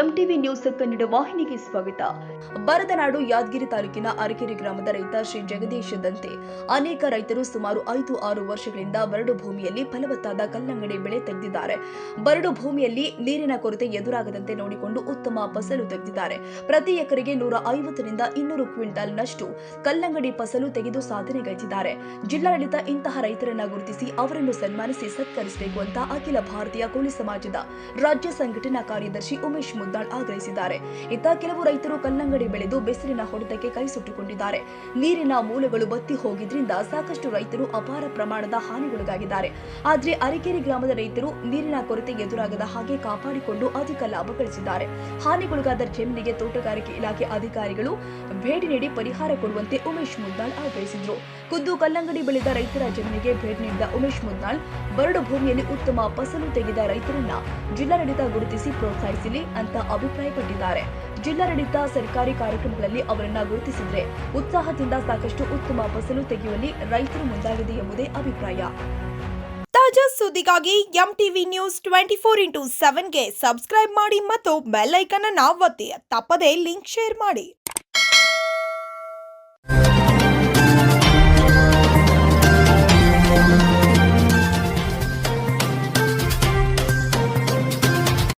MTV news Kannada ವಾಹಿನಿಗೆ ಸ್ವಾಗತ. ಬರದನಾಡು ಯಾದಗಿರಿ ತಾಲೂಕಿನ ಅರಕೆರೆ ಗ್ರಾಮದ ರೈತ ಶ್ರೀ ಜಗದೀಶ್ ದಂತೆ ಅನೇಕ ರೈತರು ಸುಮಾರು ಐದು, ಆರು ವರ್ಷಗಳಿಂದ ಬರಡು ಭೂಮಿಯಲ್ಲಿ ಫಲವತ್ತಾದ ಕಲ್ಲಂಗಡಿ ಬೆಳೆ ತೆಗೆದಿದ್ದಾರೆ. ಬರಡು ಭೂಮಿಯಲ್ಲಿ ನೀರಿನ ಕೊರತೆ ಎದುರಾಗದಂತೆ ನೋಡಿಕೊಂಡು ಉತ್ತಮ ಫಸಲು ತೆಗೆದಿದ್ದಾರೆ. ಪ್ರತಿ ಎಕರೆಗೆ ನೂರ ಐವತ್ತರಿಂದ ಇನ್ನೂರು ಕ್ವಿಂಟಾಲ್ನಷ್ಟು ಕಲ್ಲಂಗಡಿ ಫಸಲು ತೆಗೆದು ಸಾಧನೆಗೈದಿದ್ದಾರೆ ಜಿಲ್ಲಾಡಳಿತ ಇಂತಹ ರೈತರನ್ನ ಗುರುತಿಸಿ ಅವರನ್ನು ಸನ್ಮಾನಿಸಿ ಸತ್ಕರಿಸಬೇಕು ಅಂತ ಅಖಿಲ ಭಾರತೀಯ ಕೂಲಿ ಸಮಾಜದ ರಾಜ್ಯ ಸಂಘಟನಾ ಕಾರ್ಯದರ್ಶಿ ಉಮೇಶ್ ಮುದ್ದಾಳ್ ಆಗ್ರಹಿಸಿದ್ದಾರೆ. ಇತ್ತ ಕೆಲವು ರೈತರು ಕಲ್ಲಂಗಡಿ ಬೆಳೆದು ಬೆಸರಿನ ಹೊಡೆತಕ್ಕೆ ಕೈ ಸುಟ್ಟುಕೊಂಡಿದ್ದಾರೆ. ನೀರಿನ ಮೂಲಗಳು ಬತ್ತಿ ಹೋಗಿದ್ರಿಂದ ಸಾಕಷ್ಟು ರೈತರು ಅಪಾರ ಪ್ರಮಾಣದ ಹಾನಿಗೊಳಗಾಗಿದ್ದಾರೆ. ಆದ್ರೆ ಅರಕೆರೆ ಗ್ರಾಮದ ರೈತರು ನೀರಿನ ಕೊರತೆ ಎದುರಾಗದ ಹಾಗೆ ಕಾಪಾಡಿಕೊಂಡು ಅಧಿಕ ಲಾಭ ಗಳಿಸಿದ್ದಾರೆ. ಹಾನಿಗೊಳಗಾದ ಜಮೀನಿಗೆ ತೋಟಗಾರಿಕೆ ಇಲಾಖೆ ಅಧಿಕಾರಿಗಳು ಭೇಟಿ ನೀಡಿ ಪರಿಹಾರ ಕೊಡುವಂತೆ ಉಮೇಶ್ ಮುದ್ದಾಳ್ ಆಗ್ರಹಿಸಿದ್ರು. ಖುದ್ದು ಕಲ್ಲಂಗಡಿ ಬೆಳೆದ ರೈತರ ಜಮೀನಿಗೆ ಭೇಟಿ ನೀಡಿದ ಉಮೇಶ್ ಮುದ್ದಾಳ್ ಬರಡು ಭೂಮಿಯಲ್ಲಿ ಉತ್ತಮ ಫಸಲು ತೆಗೆದ ರೈತರನ್ನ ಜಿಲ್ಲಾಡಳಿತ ಗುರುತಿಸಿ ಪ್ರೋತ್ಸಾಹಿಸಲಿ ಅಂತ ಅಭಿಪ್ರಾಯಪಟ್ಟಿದ್ದಾರೆ. ಜಿಲ್ಲಾಡಳಿತ ಸರ್ಕಾರಿ ಕಾರ್ಯಕ್ರಮಗಳಲ್ಲಿ ಅವರನ್ನ ಗುರುತಿಸಿದ್ರೆ ಉತ್ಸಾಹದಿಂದ ಸಾಕಷ್ಟು ಉತ್ತಮ ಫಸಲು ತೆಗೆಯುವಲ್ಲಿ ರೈತರು ಮುಂದಾಗಿದೆ ಎಂಬುದೇ ಅಭಿಪ್ರಾಯ. ತಾಜಾ ಸುದ್ದಿಗಾಗಿ M TV news twenty four into ಸೆವೆನ್ಗೆ subscribe ಮಾಡಿ ಮತ್ತು ಬೆಲ್ ಅನ್ನು ಒತ್ತಿ. ತಪ್ಪದೇ ಲಿಂಕ್ ಶೇರ್ ಮಾಡಿ.